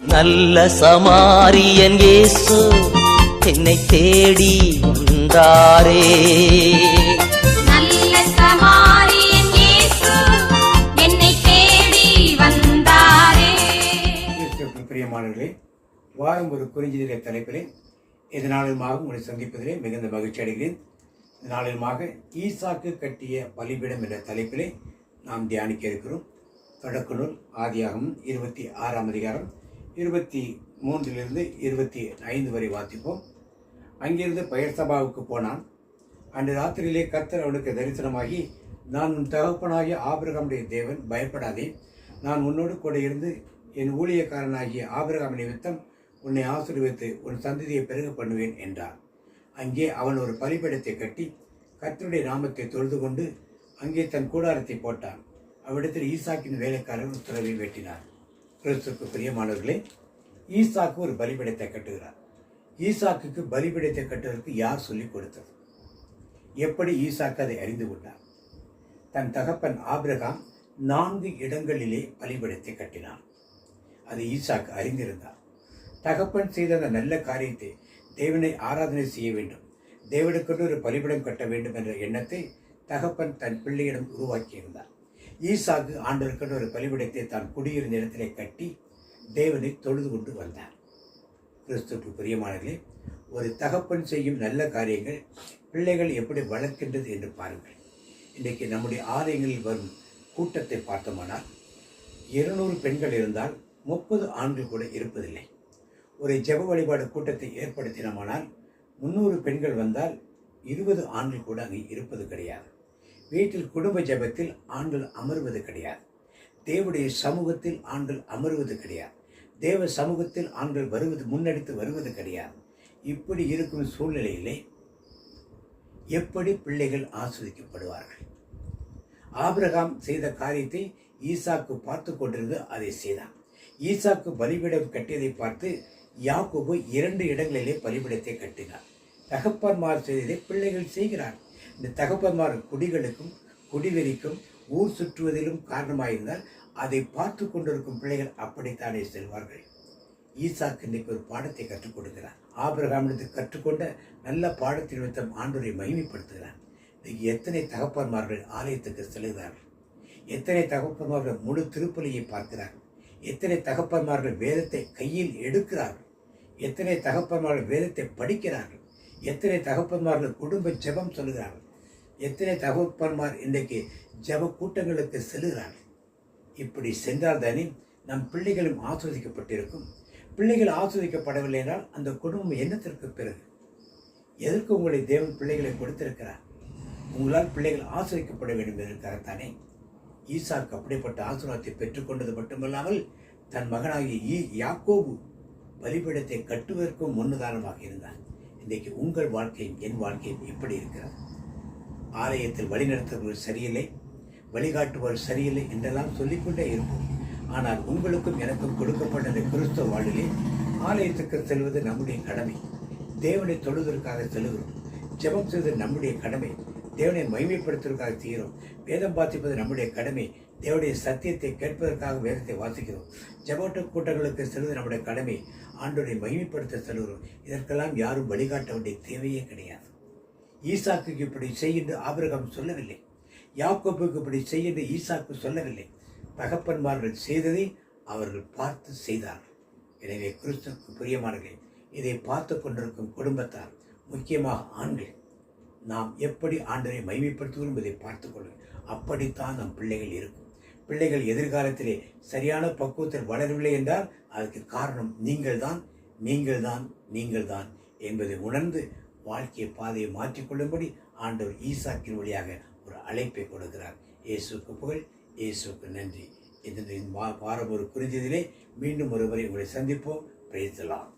நல்ல சமாரியன் இயேசு என்னை தேடி வந்தாரே. நல்ல சமாரியன் இயேசு என்னை தேடி வந்தாரே. பிரியமானவர்களே ஒரு குறிஞ்சிதிலே தலைப்பிலே இது நாளிலுமாக உங்களை சந்திப்பதிலே மிகுந்த மகிழ்ச்சி அடைகிறேன். இந்த நாளிலுமாக ஈசாக்கு கட்டிய பலிபீடம் என்ற தலைப்பிலே நாம் தியானிக்க இருக்கிறோம். தொடக்க நூல் ஆதியாகமம் இருபத்தி ஆறாம் அதிகாரம் இருபத்தி மூன்றிலிருந்து இருபத்தி ஐந்து வரை வாசிப்போம். அங்கிருந்து பயர்சபாவுக்கு போனான். அன்று ராத்திரியிலே கர்த்தர் அவனுக்கு தரிசனமாகி நான் உன் தகப்பனாகிய ஆபிரகாமுடைய தேவன் பயப்படாதே. நான் உன்னோடு கூட இருந்து என் ஊழியக்காரனாகிய ஆபிரகாம் நிமித்தம் உன்னை ஆசீர்வித்து உன் சந்ததியை பெருக பண்ணுவேன் என்றார் அங்கே அவன் ஒரு பலிபீடத்தை கட்டி கர்த்தருடைய நாமத்தை தொழுது கொண்டு அங்கே தன் கூடாரத்தை போட்டான். அவ்விடத்தில் ஈசாக்கின் வேலைக்காரர் உத்தரவை வெட்டினார். கிறிஸ்துக்கு பிரியமானவர்களே ஈசாக்கு ஒரு பலிபீடத்தை கட்டுகிறார். ஈசாக்குக்கு பலிபீடத்தை கட்டுவதற்கு யார் சொல்லிக் கொடுத்தது? எப்படி ஈசாக்கு அதை அறிந்து கொண்டார்? தன் தகப்பன் ஆபிரகாம் நான்கு இடங்களிலே பலிபீடத்தை கட்டினான். அது ஈசாக்கு அறிந்திருந்தார். தகப்பன் செய்த அந்த நல்ல காரியத்தை தேவனை ஆராதனை செய்ய வேண்டும். தேவனுக்கென்று ஒரு பலிபீடம் கட்ட வேண்டும் என்ற எண்ணத்தை தகப்பன் தன் பிள்ளையிடம் உருவாக்கியிருந்தார். ஈசாக்கு ஆண்டவருக்கென்று ஒரு பலிபிடத்தை தான் குடியிருந்த இடத்திலே கட்டி தேவனை தொழுது கொண்டு வந்தார். கிறிஸ்துக்கு பிரியமானர்களே ஒரு தகப்பன் செய்யும் நல்ல காரியங்கள் பிள்ளைகள் எப்படி வளர்க்கின்றது என்று பாருங்கள். இன்றைக்கு நம்முடைய ஆலயங்களில் வரும் கூட்டத்தை பார்த்தோமானால் இருநூறு பெண்கள் இருந்தால் முப்பது ஆண்கள் கூட இருப்பதில்லை. ஒரு ஜெப வழிபாடு கூட்டத்தை ஏற்படுத்தினோமானால் முந்நூறு பெண்கள் வந்தால் இருபது ஆண்கள் கூட அங்கே இருப்பது கிடையாது. வீட்டில் குடும்ப ஜெபத்தில் ஆண்கள் அமர்வது கிடையாது. தேவடைய சமூகத்தில் ஆண்கள் அமர்வது கிடையாது. தேவ சமூகத்தில் ஆண்கள் வருவது முன்னெடுத்து வருவது கிடையாது. இப்படி இருக்கும் சூழ்நிலையிலே எப்படி பிள்ளைகள் ஆஸ்வதிக்கப்படுவார்கள்? ஆபிரகாம் செய்த காரியத்தை ஈசாக்கு பார்த்து கொண்டிருந்து அதை செய்தான். ஈசாக்கு பலிபீடம் கட்டியதை பார்த்து யாக்கோபு இரண்டு இடங்களிலே பலிபீடத்தை கட்டினார். தகப்பன்மார் செய்ததை பிள்ளைகள் செய்கிறார் இந்த தகப்பன்மார் குடிகளுக்கும் குடிவெறிக்கும் ஊர் சுற்றுவதிலும் காரணமாயிருந்தால் அதை பார்த்து கொண்டிருக்கும் பிள்ளைகள் அப்படித்தானே செல்வார்கள். ஈசாக்கு இன்னைக்கு ஒரு பாடத்தை கற்றுக் கொடுக்கிறார். ஆபிரகாமிடத்து கற்றுக்கொண்ட நல்ல பாடத்தின் நிமித்தம் ஆண்டோரை மகிமைப்படுத்துகிறார். எத்தனை தகப்பன்மார்கள் ஆலயத்துக்கு செல்கிறார்கள்? எத்தனை தகப்பன்மார்கள் முழு திருப்பலியை பார்க்கிறார்கள் எத்தனை தகப்பன்மார்கள் வேதத்தை கையில் எடுக்கிறார்கள்? எத்தனை தகப்பன்மார்கள் வேதத்தை படிக்கிறார்கள்? எத்தனை தகப்பன்மார்கள் குடும்ப ஜெபம் சொல்கிறார்கள்? எத்தனை தகப்பன்மார் இன்றைக்கு ஜெப கூட்டங்களுக்கு செல்கிறார்கள் இப்படி சென்றால் தானே நம் பிள்ளைகளும் ஆஸ்வதிக்கப்பட்டிருக்கும். பிள்ளைகள் ஆஸ்வதிக்கப்படவில்லை என்றால் அந்த குடும்பம் என்னத்திற்கு பிறகு? எதற்கு உங்களை தேவன் பிள்ளைகளை கொடுத்திருக்கிறார்? உங்களால் பிள்ளைகள் ஆசிரியக்கப்பட வேண்டும் என்பதற்காகத்தானே ஈசாக்கு அப்படிப்பட்ட ஆசீர்வாதத்தை பெற்றுக்கொண்டது மட்டுமல்லாமல் தன் மகனாகிய ஈ யாக்கோபு பலிபீடத்தை கட்டுவதற்கும் முன்னுதாரணமாக இருந்தார். இன்றைக்கு உங்கள் வாழ்க்கையும் என் வாழ்க்கையும் எப்படி இருக்கிறது. ஆலயத்தில் வழிநடத்துபவர் சரியில்லை வழிகாட்டுபவர் சரியில்லை என்றெல்லாம் சொல்லிக்கொண்டே இருப்போம். ஆனால் உங்களுக்கும் எனக்கும் கொடுக்கப்பட்ட இந்த கிறிஸ்தவ வாழ்விலே ஆலயத்துக்கு செல்வது நம்முடைய கடமை. தேவனை தொழுவதற்காக செல்கிறோம். ஜெபம் செய்வது நம்முடைய கடமை. தேவனை மகிமைப்படுத்துவதற்காக செய்கிறோம். வேதம் வாசிப்பது நம்முடைய கடமை. தேவனுடைய சத்தியத்தை கேட்பதற்காக வேதத்தை வாசிக்கிறோம். ஜபோட்ட கூட்டங்களுக்கு செல்வது நம்முடைய கடமை. ஆண்டோடைய மகிமைப்படுத்த செல்கிறோம். இதற்கெல்லாம் யாரும் வழிகாட்ட வேண்டிய தேவையே கிடையாது. ஈசாக்குக்கு இப்படி செய்யுண்டு ஆபிரகம் சொல்லவில்லை. யாக்கோப்புக்கு இப்படி செய்யுண்டு ஈசாக்கு சொல்லவில்லை. தகப்பன்மார்கள் செய்ததை அவர்கள் பார்த்து செய்தார்கள் எனவே கிறிஸ்துக்கு பிரியமானவர்களே இதை பார்த்து கொண்டிருக்கும் குடும்பத்தார் முக்கியமாக ஆண்கள் நாம் எப்படி ஆண்டரை மகிமைப்படுத்துவோம் என்பதை பார்த்துக்கொள்ளுங்கள் அப்படித்தான் நம் பிள்ளைகள் இருக்கும். பிள்ளைகள் எதிர்காலத்திலே சரியான பக்குவத்தில் வளரவில்லை என்றால் அதற்கு காரணம் நீங்கள்தான் நீங்கள்தான் நீங்கள்தான் என்பதை உணர்ந்து வாழ்க்கை பாதையை மாற்றிக்கொள்ளும்படி ஆண்டவர் ஈசாக்கின் வழியாக ஒரு அழைப்பை கொடுக்கிறார். இயேசுக்கு புகழ் இயேசுக்கு நன்றி. இந்த வாரம் ஒரு குறிஞ்சதிலே மீண்டும் ஒருவரை உங்களை சந்திப்போம். பேசலாம்